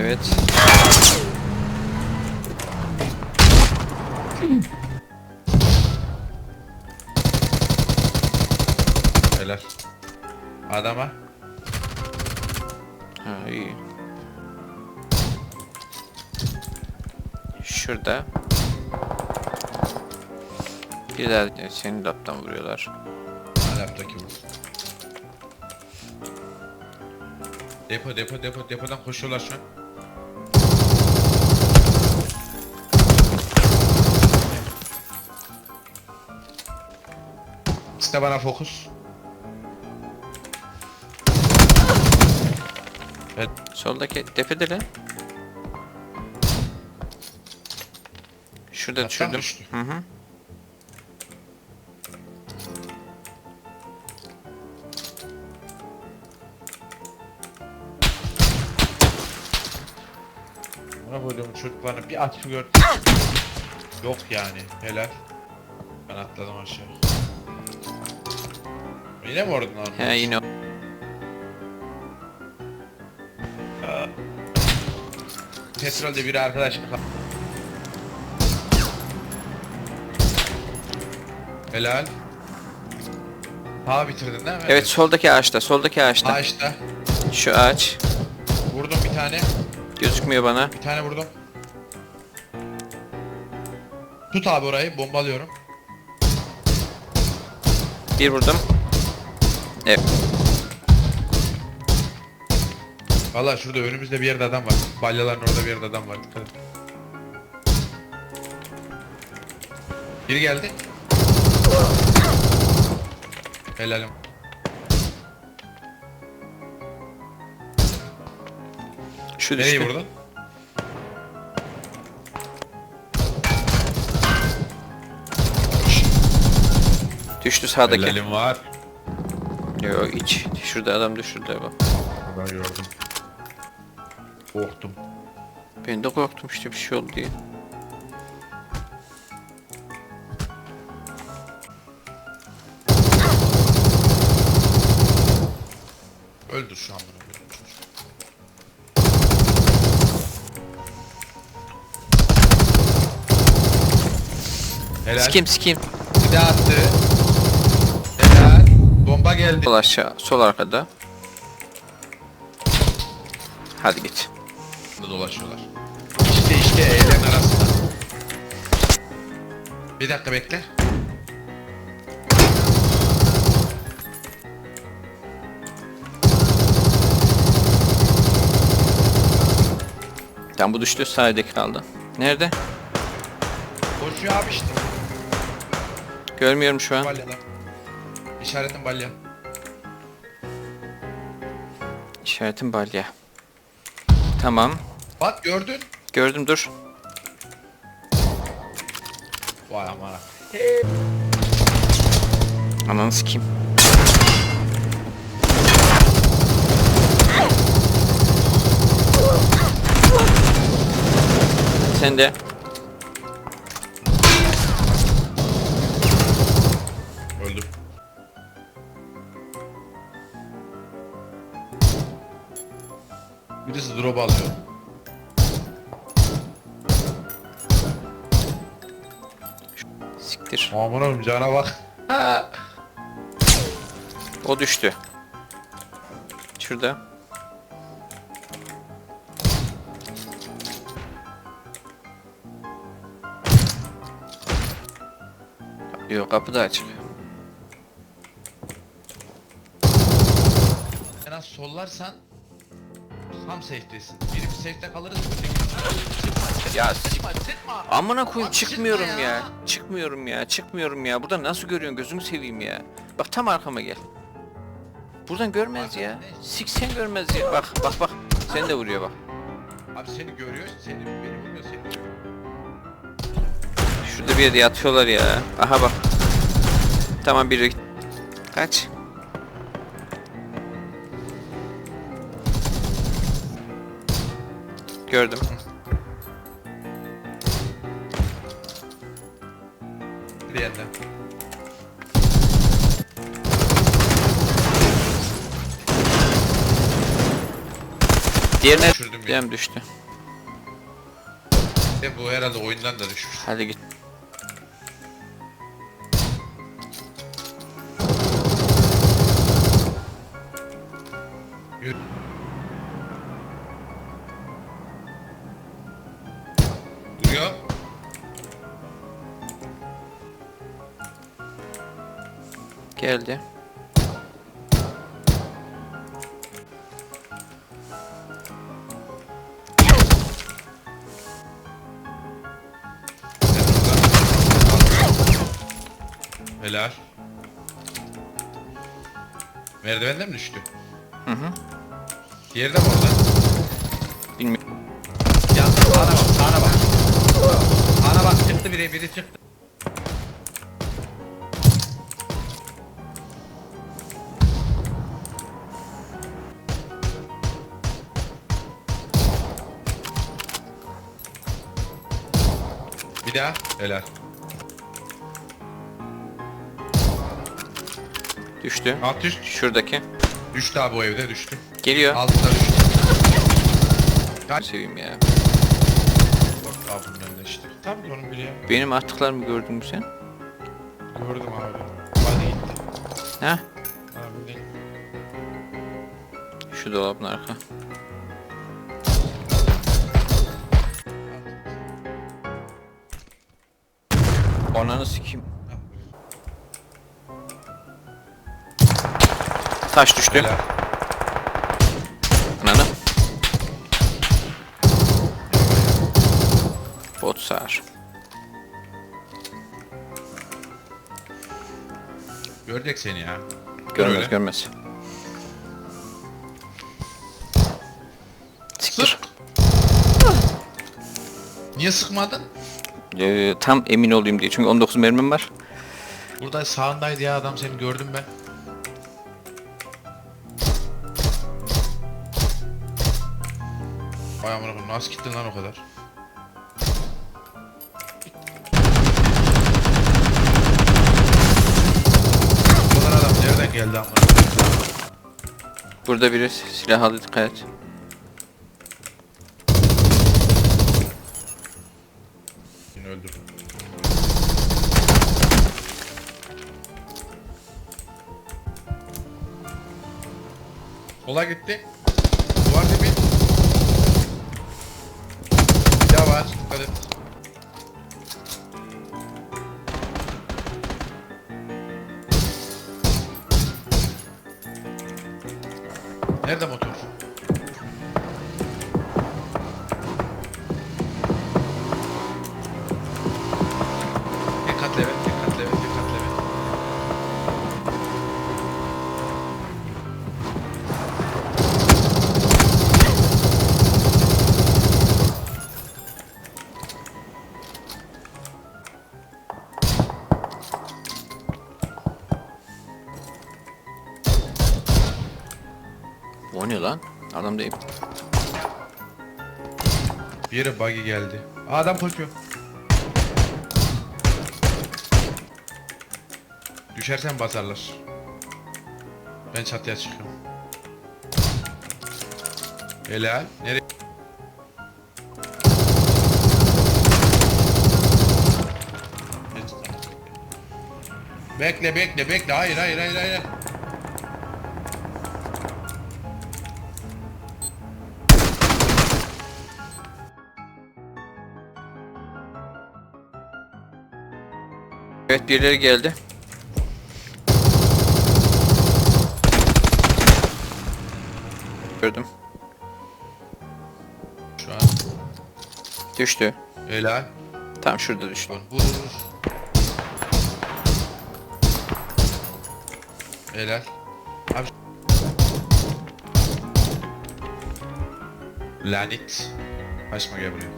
Evet. Helal. Adama. Ha iyi. Şurada. Bir daha senin laptan vuruyorlar. Laptaki bu. Depo depo depo depodan koşuyorlar şu an. İşte bana fokus. Soldaki tepede lan. Şurada Kaptan düşürdüm. düştü. Hı hı. Buna koyduğum çocuklarını bir atı gör. Yok yani. Helal. Ben atladım aşağı. Yine mi oradan aldın? He yine. Petrolde biri arkadaş. Helal. Ha bitirdin değil mi? Evet soldaki ağaçta, soldaki ağaçta. Ağaçta. Şu ağaç. Vurdum bir tane. Gözükmüyor bana. Bir tane vurdum. Tut abi orayı. Bombalıyorum. Bir vurdum. Evet. Valla şurada önümüzde bir yerde adam var. Balyaların orada bir yerde adam var. Dikkat et. Biri geldi. Helalim. Şu düştü. vurdun? Düştü sağdaki. Helalim var. Yo iç. Şurada adam düşürdü bak. Ben gördüm. Korktum. Ben de korktum işte bir şey oldu diye. Öldür şu an bunu. Helal. Sikim sikim. Bir daha attı. Bomba geldi. Sol aşağı, sol arkada. Hadi git. dolaşıyorlar. İşte işte evlerin arasında. Bir dakika bekle. Tam bu düştü sağdaki kaldı. Nerede? Koşuyor abi işte. Görmüyorum şu an. Balyalar. İşaretin balya. İşaretim balya. Tamam. Bak gördün. Gördüm dur. Vay aman. Ananı sikeyim. Sen de. Aman oğlum cana bak. O düştü. Şurada. Yok kapı da açık. En az sollarsan tam safe'desin. Biri bir safe'de kalırız. Ya sıkma. Amına koyayım çıkmıyorum ya. ya. Çıkmıyorum ya. Çıkmıyorum ya. Burada nasıl görüyorsun gözünü seveyim ya. Bak tam arkama gel. Buradan görmez ya. Arkadan ne? Siksen görmez ya. Bak bak bak. Seni de vuruyor bak. Abi seni görüyor, seni beni vuruyor, seni. Şurada bir yerde yatıyorlar ya. Aha bak. Tamam biri. Kaç. Gördüm. Yandan. Diğerine Düşürdüm ya. diğer düştü. E bu herhalde oyundan da düşmüş. Hadi git. Merdivenden mi düştü? Hı hı. Diğeri de mi orada? Bilmiyorum. Yandı sağına bak sağına bak. Sağına bak çıktı biri biri çıktı. Bir daha. Helal. Düştü. Alt üst. Şuradaki. Düştü abi o evde düştü. Geliyor. Altında düştü. Kaç seveyim ya. Bak abi bunun önünde işte. Tam onun biri. Benim attıklarımı gördün mü sen? Gördüm abi. Hadi gitti. Ha? Abi değil. Şu dolabın arka. Ananı sikeyim. Taş düştü. Helal. Ananı. Bot sağır. Görecek seni ya. Görmez Öyle. görmez. Sık. Niye sıkmadın? Ee, tam emin olayım diye. Çünkü 19 mermim var. Burada sağındaydı ya adam seni gördüm ben. Vay amına koyayım nasıl gittin lan o kadar? Bu kadar adam nereden geldi amına? Burada biri silah aldı dikkat et. Beni öldürdü. Sola gitti. Yavaş dikkat et. Nerede motor? Değil. Bir yere buggy geldi. Adam koşuyor. Düşersen basarlar. Ben çatıya çıkıyorum. Helal. Nereye? Bekle bekle bekle. Hayır hayır hayır hayır. Evet birileri geldi. Gördüm. Şu an. Düştü. Helal. Tam şurada düştü. Vur vur vur. Helal. Abi. Lanet. Kaçma gel buraya.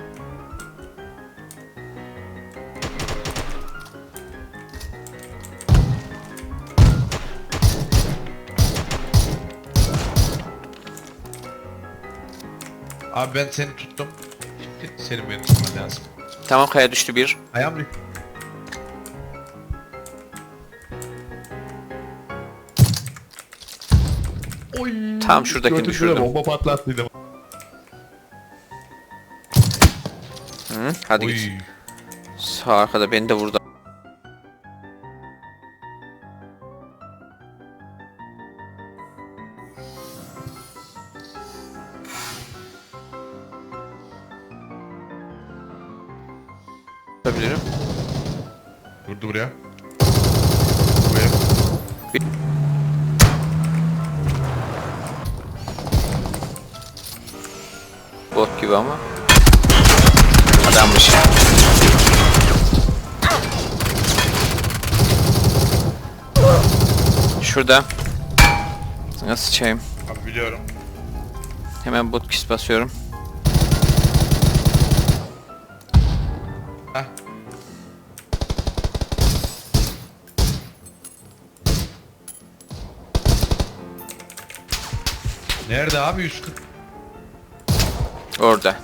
Abi ben seni tuttum. Şimdi senin beni tutman lazım. Tamam kaya düştü bir. Ayağım düştü. Oy. Tam şuradakini düşürdüm. Bomba patlattıydım. Hı, hadi Oy. git. Sağ arkada beni de vurdu. Yapabilirim. Durdu buraya. Buraya. Bot gibi ama. Adammış. Şurada. Nasıl sıçayım? Abi biliyorum. Hemen bot kis basıyorum. Heh. Nerede abi 140? Orada.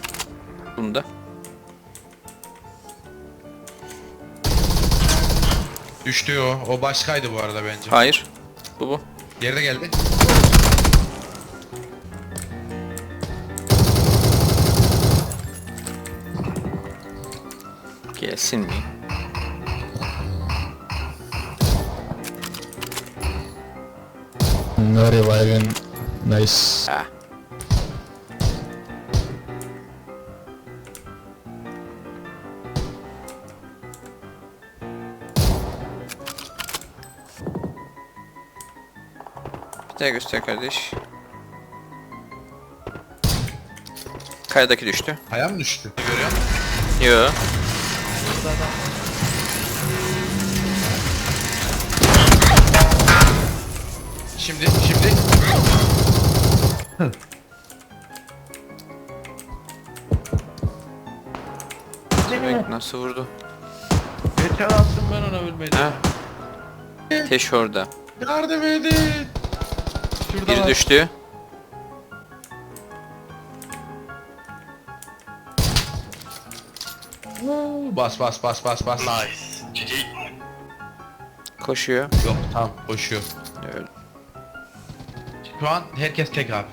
Bunda. Düştü o. O başkaydı bu arada bence. Hayır. Bu bu. Geride geldi. Gelsin mi? No reviving. Nice. Ha. Bir daha göster kardeş. Kayadaki düştü. Aya mı düştü? Görüyor musun? Yo. Şimdi, şimdi. Bek nasıl vurdu? Geçen attım ben ona ölmedi. Ha. Teş orada. Yardım edin. Şurada Biri var. düştü. Bas bas bas bas bas. Koşuyor. Yok tamam koşuyor. Öyle. Şu an herkes tek abi.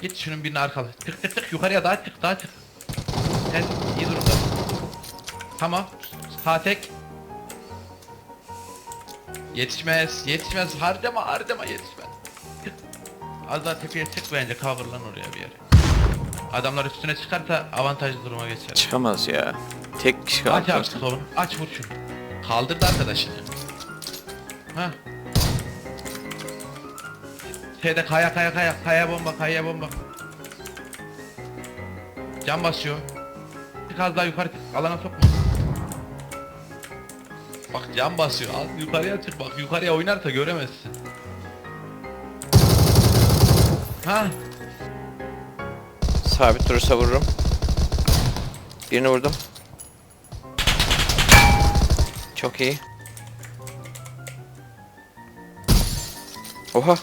Git şunun birini arkala. Tık tık tık yukarıya daha çık daha çık. Sen iyi durumda. Tamam. Sağ tek. Yetişmez, yetişmez. Harcama, harcama yetişmez. Tık. Az daha tepeye çık bence coverlan oraya bir yere. Adamlar üstüne çıkarsa avantajlı duruma geçer. Çıkamaz ya. Tek kişi Aç kaldı. abi solunu. Aç vur şunu. Kaldırdı arkadaşını. Ha. Şeyde kaya kaya kaya kaya bomba kaya bomba. Can basıyor. Bir az daha yukarı çık. Alana sokma. Bak can basıyor. Az yukarıya çık bak. Yukarıya oynarsa göremezsin. Ha. Sabit durursa vururum. Birini vurdum. Çok iyi. Oha.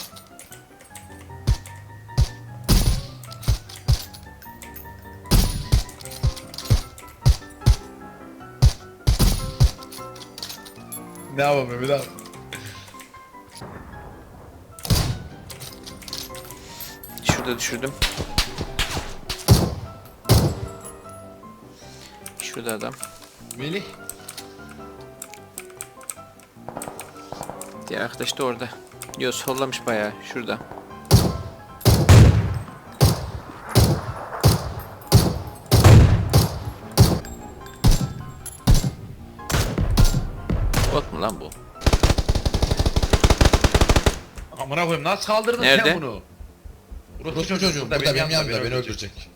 Ne yapalım bir daha. Şurada düşürdüm. Şurada adam. Melih. Diğer arkadaş da orada. Yo sollamış bayağı. Şurada. Bot mu lan bu? Amına koyayım nasıl kaldırdın Nerede? sen bunu? Orospu çocuğum burada benim yanımda beni öldürecek.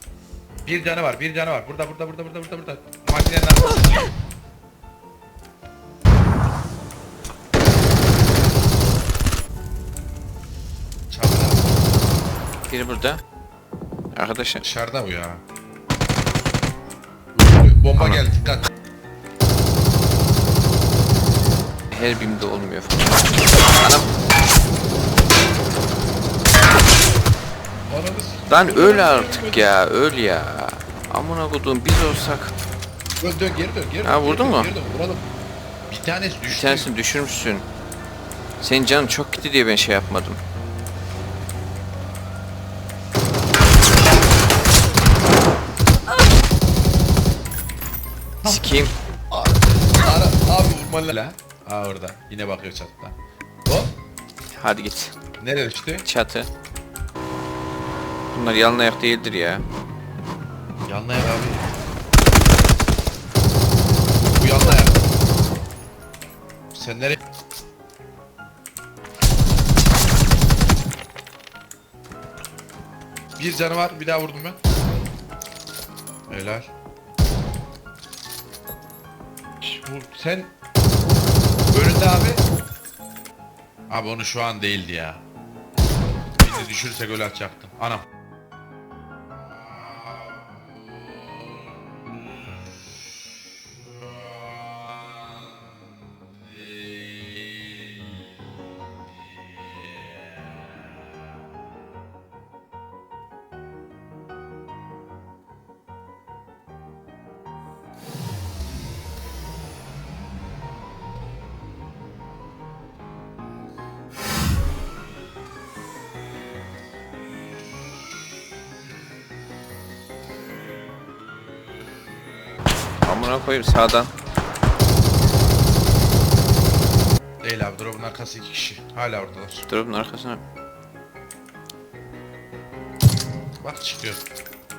Bir canı var, bir canı var. Burada, burada, burada, burada, burada, burada. Makinenin. Biri burada. Arkadaşlar. Dışarıda bu ya. Bomba Ana. geldi dikkat. Her bimde olmuyor falan. Anam. Ananı s- Lan öl artık ya. Öl ya. Amına koduğum biz olsak. Dön dön geri dön geri. Ha, vurdun mu? Geri dön vuralım. Bir tanesi Bir düştü. tanesini düşürmüşsün. Senin canın çok gitti diye ben şey yapmadım. Sikeyim. Ara, abi vurmalı la. Aa orada. Yine bakıyor çatıda. Hop. Hadi git. Nereye düştü? Çatı. Bunlar yalın ayak değildir ya. Yanına yak abi. Bu yanına yak. Sen nereye? Bir canı var. Bir daha vurdum ben. Helal. Bu sen önünde abi. Abi onu şu an değildi ya. Bizi düşürse gol atacaktım. Anam. Amına koyayım sağdan. Değil abi drop'un arkası iki kişi. Hala oradalar. Drop'un arkasına Bak çıkıyor.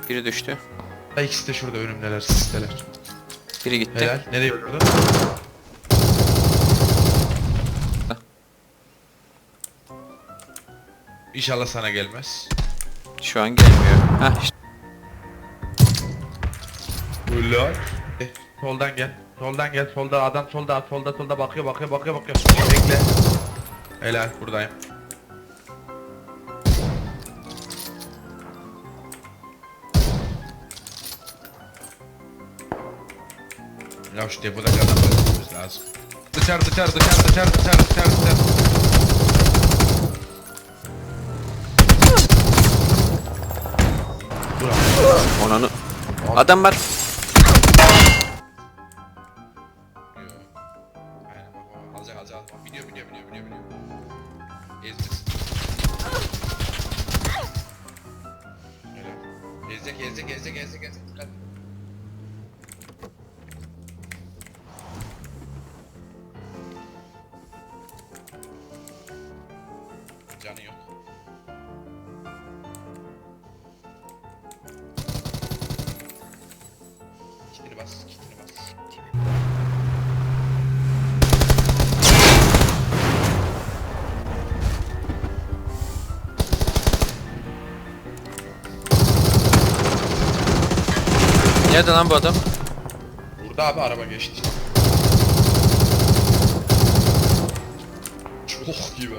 biri düştü. Ha ikisi de şurada önümdeler sisteler. Biri gitti. Helal. Nereye vurdu? İnşallah sana gelmez. Şu an gelmiyor. Hah işte. Helal. Soldan gel. Soldan gel. Solda adam solda solda solda bakıyor bakıyor bakıyor bakıyor. Bekle. Helal buradayım. Ya şu depodaki adamları bulmamız lazım. Dışarı dışarı dışarı dışarı dışarı dışarı dışarı. Onanı. Adam var. Canı yok. Kitini bas, kitini bas. Nerede lan bu adam? Burada abi araba geçti. Çok gibi.